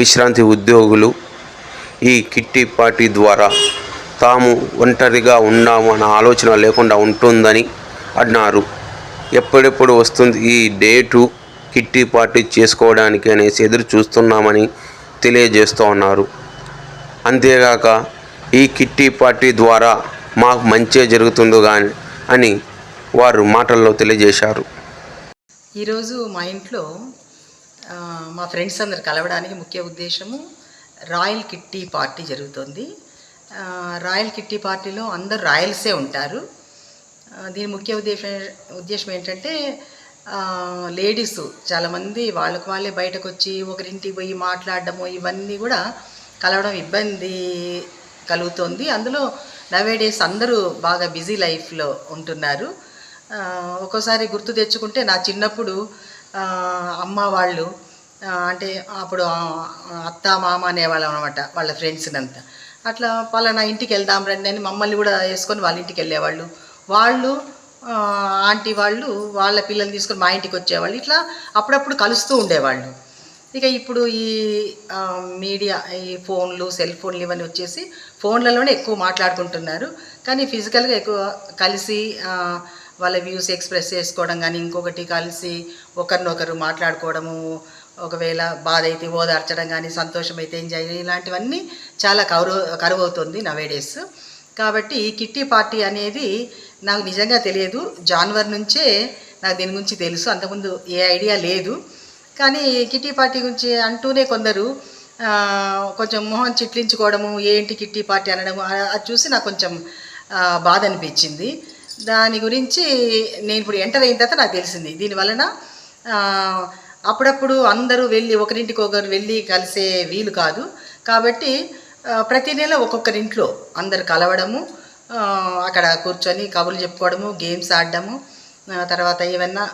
విశ్రాంతి ఉద్యోగులు ఈ కిట్టి పార్టీ ద్వారా తాము ఒంటరిగా ఉన్నామన్న ఆలోచన లేకుండా ఉంటుందని అన్నారు. ఎప్పుడెప్పుడు వస్తుంది ఈ డేటు కిట్టి పార్టీ చేసుకోవడానికి అనేసి ఎదురు చూస్తున్నామని తెలియజేస్తూ ఉన్నారు. అంతేగాక ఈ కిట్టి పార్టీ ద్వారా మాకు మంచే జరుగుతుందో కానీ అని వారు మాటల్లో తెలియజేశారు. ఈరోజు మా ఇంట్లో మా ఫ్రెండ్స్ అందరు కలవడానికి ముఖ్య ఉద్దేశము రాయల్ కిట్టి పార్టీ జరుగుతుంది. రాయల్ కిట్టి పార్టీలో అందరు రాయల్సే ఉంటారు. దీని ముఖ్య ఉద్దేశం ఉద్దేశం ఏంటంటే లేడీస్ చాలామంది వాళ్ళకు వాళ్ళే బయటకు వచ్చి ఒకరింటికి పోయి మాట్లాడడము ఇవన్నీ కూడా కలవడం ఇబ్బంది కలుగుతుంది. అందులో నవేడేస్ అందరూ బాగా బిజీ లైఫ్లో ఉంటున్నారు. ఒక్కోసారి గుర్తు తెచ్చుకుంటే నా చిన్నప్పుడు అమ్మ వాళ్ళు అంటే అప్పుడు అత్త మామ అనేవాళ్ళం అనమాట వాళ్ళ ఫ్రెండ్స్నంతా అట్లా పలానా ఇంటికి వెళ్దాం రండి అని మమ్మల్ని కూడా వేసుకొని వాళ్ళ ఇంటికి వెళ్ళేవాళ్ళు. వాళ్ళు ఆంటీ వాళ్ళు వాళ్ళ పిల్లల్ని తీసుకొని మా ఇంటికి వచ్చేవాళ్ళు. ఇట్లా అప్పుడప్పుడు కలుస్తూ ఉండేవాళ్ళు. ఇక ఇప్పుడు ఈ మీడియా ఈ ఫోన్లు సెల్ ఫోన్లు ఇవన్నీ వచ్చేసి ఫోన్లలోనే ఎక్కువ మాట్లాడుకుంటున్నారు. కానీ ఫిజికల్గా ఎక్కువ కలిసి వాళ్ళ వ్యూస్ ఎక్స్ప్రెస్ చేసుకోవడం కానీ ఇంకొకటి కలిసి ఒకరినొకరు మాట్లాడుకోవడము ఒకవేళ బాధ అయితే ఓదార్చడం కానీ సంతోషం అయితే ఎంజాయ్ ఇలాంటివన్నీ చాలా కరువు కరువు అవుతుంది నవేడేస్ కాబట్టి కిట్టి పార్టీ అనేది నాకు నిజంగా తెలియదు. జాన్వర్ నుంచే నాకు దీని గురించి తెలుసు. అంతకుముందు ఏ ఐడియా లేదు. కానీ కిట్టి పార్టీ గురించి అంటూనే కొందరు కొంచెం మొహం చిట్లించుకోవడము ఏంటి కిట్టి పార్టీ అనడము అది చూసి నాకు కొంచెం బాధ అనిపించింది. దాని గురించి నేను ఇప్పుడు ఎంటర్ అయిన తర్వాత నాకు తెలిసింది. దీని వలన అప్పుడప్పుడు అందరూ వెళ్ళి ఒకరింటికి ఒకరు వెళ్ళి కలిసే వీలు కాదు. కాబట్టి ప్రతి నెల ఒక్కొక్కరింట్లో అందరు కలవడము అక్కడ కూర్చొని కబుర్లు చెప్పుకోవడము గేమ్స్ ఆడడము తర్వాత ఏమన్నా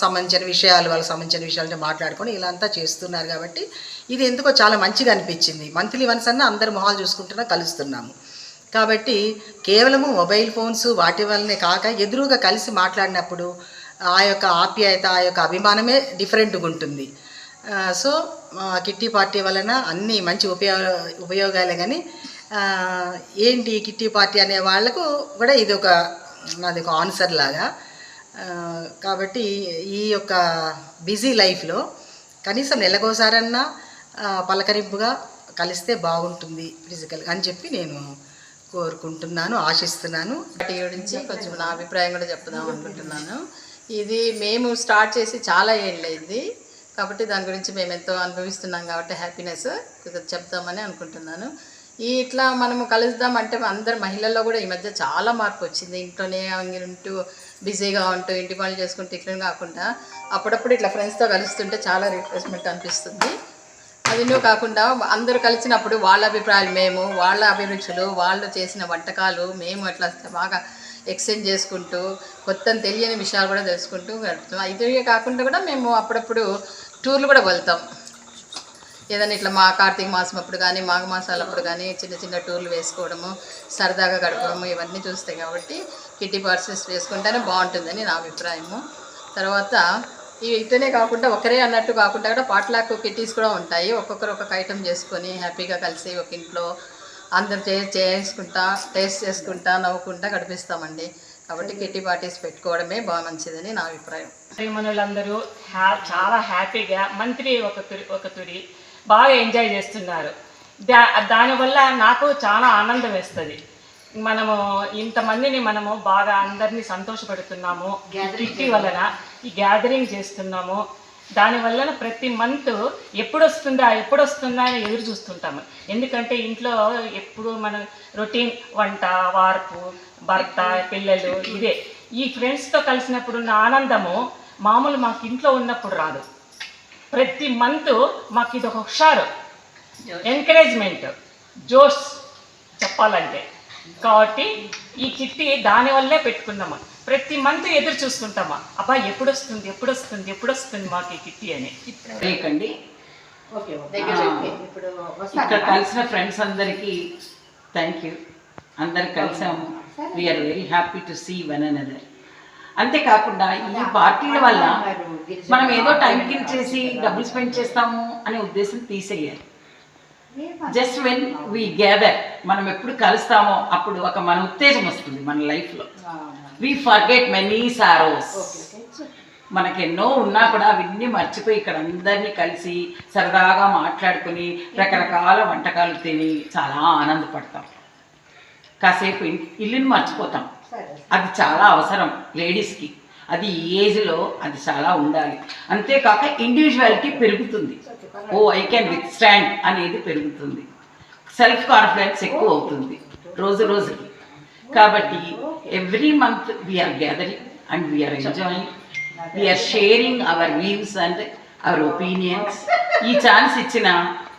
సంబంధించిన విషయాలు వాళ్ళకి సంబంధించిన విషయాలు మాట్లాడుకొని ఇలా అంతా చేస్తున్నారు కాబట్టి ఇది ఎందుకో చాలా మంచిగా అనిపించింది. మంత్లీ వన్స్ అన్నా అందరు మొహాలు చూసుకుంటున్నా కలుస్తున్నాము. కాబట్టి కేవలము మొబైల్ ఫోన్స్ వాటి వల్లనే కాక ఎదురుగా కలిసి మాట్లాడినప్పుడు ఆ యొక్క ఆప్యాయత ఆ యొక్క అభిమానమే డిఫరెంట్గా ఉంటుంది. సో కిట్టి పార్టీ వలన అన్ని మంచి ఉపయోగ ఉపయోగాలే కానీ ఏంటి ఈ కిట్టి పార్టీ అనే వాళ్ళకు కూడా ఇది ఒక నాది ఒక ఆన్సర్ లాగా. కాబట్టి ఈ యొక్క బిజీ లైఫ్లో కనీసం నెలకోసారన్నా పలకరింపుగా కలిస్తే బాగుంటుంది ఫిజికల్ అని చెప్పి నేను కోరుకుంటున్నాను ఆశిస్తున్నాను. వాటి గురించి కొంచెం నా అభిప్రాయం కూడా చెప్పుదాం అనుకుంటున్నాను. ఇది మేము స్టార్ట్ చేసి చాలా ఏళ్ళైంది కాబట్టి దాని గురించి మేము ఎంతో అనుభవిస్తున్నాం కాబట్టి హ్యాపీనెస్ చెప్తామని చెప్దామని అనుకుంటున్నాను. ఈ ఇట్లా మనము కలుద్దాం అంటే అందరు మహిళల్లో కూడా ఈ మధ్య చాలా మార్పు వచ్చింది. ఇంట్లోనే ఉంటూ బిజీగా ఉంటూ ఇంటి పనులు చేసుకుంటూ ఇట్లా కాకుండా అప్పుడప్పుడు ఇట్లా ఫ్రెండ్స్తో కలుస్తుంటే చాలా రిఫ్రెష్మెంట్ అనిపిస్తుంది. అది నువ్వు కాకుండా అందరూ కలిసినప్పుడు వాళ్ళ అభిప్రాయాలు మేము వాళ్ళ అభిరుచులు వాళ్ళు చేసిన వంటకాలు మేము అట్లా బాగా ఎక్స్చేంజ్ చేసుకుంటూ కొత్త తెలియని విషయాలు కూడా తెలుసుకుంటూ గడుపుతాం ఇదే కాకుండా కూడా మేము అప్పుడప్పుడు టూర్లు కూడా వెళ్తాం. ఏదైనా ఇట్లా మా కార్తీక మాసం అప్పుడు కానీ మాఘ మాసాలు అప్పుడు కానీ చిన్న చిన్న టూర్లు వేసుకోవడము సరదాగా గడపడము ఇవన్నీ చూస్తాయి కాబట్టి కిట్టి పార్సెస్ వేసుకుంటేనే బాగుంటుందని నా అభిప్రాయము. తర్వాత ఇతనే కాకుండా ఒకరే అన్నట్టు కాకుండా కూడా పాట్లాక్ కిట్టీస్ కూడా ఉంటాయి. ఒక్కొక్కరు ఒక్కొక్క ఐటెం చేసుకొని హ్యాపీగా కలిసి ఒక ఇంట్లో అందరు చే చేసుకుంటా టేస్ట్ చేసుకుంటా నవ్వుకుంటా గడిపిస్తామండి. కాబట్టి కిట్టి పార్టీస్ పెట్టుకోవడమే బాగా మంచిదని నా అభిప్రాయం. మనలందరూ హ్యా చాలా హ్యాపీగా మంత్లీ ఒక తురి ఒక తురి బాగా ఎంజాయ్ చేస్తున్నారు. దా దానివల్ల నాకు చాలా ఆనందం వేస్తుంది. మనము ఇంతమందిని మనము బాగా అందరినీ సంతోషపెడుతున్నాము. కిట్టి వలన ఈ గ్యాదరింగ్ చేస్తున్నాము. దాని వలన ప్రతి మంత్ ఎప్పుడు వస్తుందా ఎప్పుడు వస్తుందా అని ఎదురు చూస్తుంటాము. ఎందుకంటే ఇంట్లో ఎప్పుడు మన రొటీన్ వంట వార్పు భర్త పిల్లలు ఇదే. ఈ ఫ్రెండ్స్తో కలిసినప్పుడు ఉన్న ఆనందము మామూలు మాకు ఇంట్లో ఉన్నప్పుడు రాదు. ప్రతి మంత్ మాకు ఇది ఒక హుషారు. ఎంకరేజ్మెంట్ జోష్ చెప్పాలంటే. కాబట్టి ఈ కిట్టి దానివల్లే పెట్టుకున్నాము? ప్రతి మంత్ ఎదురు చూసుకుంటామా? అబ్బా ఎప్పుడు వస్తుంది ఎప్పుడు వస్తుంది ఎప్పుడు వస్తుంది మాకు ఈ కిట్టి అని లేకండి. ఇక్కడ కలిసిన ఫ్రెండ్స్ అందరికీ థ్యాంక్ యూ అందరు కలిసాము. We are very happy to see one another అంతేకాకుండా ఈ పార్టీల వల్ల మనం ఏదో టైం కిల్ చేసి డబ్బులు స్పెండ్ చేస్తాము అనే ఉద్దేశం తీసేయాలి. జస్ట్ వెన్ వీ గ్యాదర్ మనం ఎప్పుడు కలుస్తామో అప్పుడు ఒక మన ఉత్తేజం వస్తుంది మన లైఫ్లో వీ ఫర్గెట్ మెనీ సారోస్ మనకెన్నో ఉన్నా కూడా అవన్నీ మర్చిపోయి ఇక్కడ అందరినీ కలిసి సరదాగా మాట్లాడుకుని రకరకాల వంటకాలు తిని చాలా ఆనందపడతాం. కాసేపు ఇల్లుని మర్చిపోతాం. అది చాలా అవసరం లేడీస్కి. అది ఈ ఏజ్లో అది చాలా ఉండాలి. అంతేకాక ఇండివిజువాలిటీ పెరుగుతుంది. ఓ ఐ కెన్ విత్ స్టాండ్ అనేది పెరుగుతుంది. సెల్ఫ్ కాన్ఫిడెన్స్ ఎక్కువ అవుతుంది. రోజు రోజుకి కాబట్టి every month we are gathering and we are enjoying we are sharing our views and our opinions ఈ ఛాన్స్ ఇచ్చిన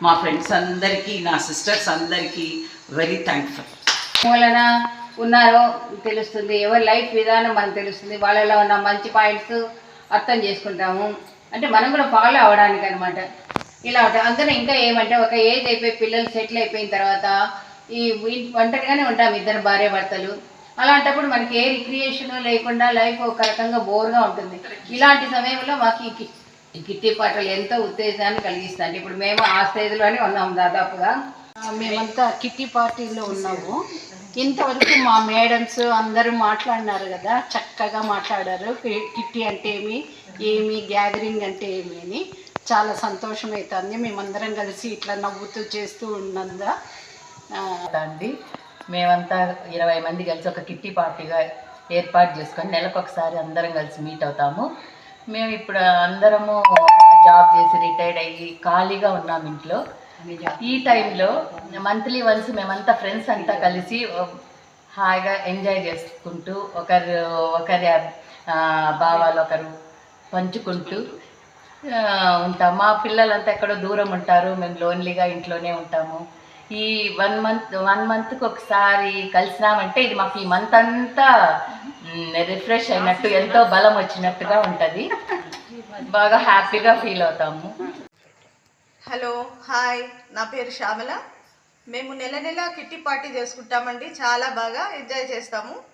మా ఫ్రెండ్స్ అందరికీ నా సిస్టర్స్ అందరికీ వెరీ థ్యాంక్ఫుల్ మూలన ఉన్నారో తెలుస్తుంది ఎవరి లైఫ్ విధానం మనకు తెలుస్తుంది వాళ్ళలో ఉన్న మంచి పాయింట్స్ అర్థం చేసుకుంటాము. అంటే మనం కూడా ఫాలో అవ్వడానికి అనమాట ఇలా ఉంటాం. అందులో ఇంకా ఏమంటే ఒక ఏజ్ అయిపోయి పిల్లలు సెటిల్ అయిపోయిన తర్వాత ఈ ఒంటరిగానే ఉంటాం ఇద్దరు భార్య భర్తలు. అలాంటప్పుడు మనకి ఏ రిక్రియేషన్ లేకుండా లైఫ్ ఒక రకంగా బోర్గా ఉంటుంది. ఇలాంటి సమయంలో మాకు ఈ కిట్టి పాటలు ఎంతో ఉత్తేజాన్ని కలిగిస్తాయి. ఇప్పుడు మేము ఆ స్టేజ్లోనే ఉన్నాం దాదాపుగా. మేమంతా కిట్టి పార్టీలో ఉన్నాము. ఇంతవరకు మా మేడమ్స్ అందరూ మాట్లాడినారు కదా చక్కగా మాట్లాడారు. కిట్టి అంటే ఏమి? ఏమి? గ్యాదరింగ్ అంటే ఏమి అని. చాలా సంతోషం అవుతుంది మేమందరం కలిసి ఇట్లా నవ్వుతూ చేస్తూ ఉన్నందా అండి. మేమంతా ఇరవై మంది కలిసి ఒక కిట్టి పార్టీగా ఏర్పాటు చేసుకొని నెలకు ఒకసారి అందరం కలిసి మీట్ అవుతాము. మేము ఇప్పుడు అందరము జాబ్ చేసి రిటైర్డ్ అయ్యి ఖాళీగా ఉన్నాం ఇంట్లో. ఈ టైంలో మంత్లీ వన్స్ మేమంతా ఫ్రెండ్స్ అంతా కలిసి హాయిగా ఎంజాయ్ చేసుకుంటూ ఒకరు ఒకరి భావాలు ఒకరు పంచుకుంటూ ఉంటాం. మా పిల్లలంతా ఎక్కడో దూరం ఉంటారు. మేము లోన్లీగా ఇంట్లోనే ఉంటాము. ఈ వన్ మంత్ వన్ మంత్కి ఒకసారి కలిసినామంటే ఇది మాకు ఈ మంత్ అంతా రిఫ్రెష్ అయినట్టు ఎంతో బలం వచ్చినట్టుగా ఉంటుంది. బాగా హ్యాపీగా ఫీల్ అవుతాము. Hello hi. నా పేరు శ్యామల. మేము నెల నెల కిట్టి పార్టీ చేసుకుంటామండి. చాలా బాగా ఎంజాయ్ చేస్తాము.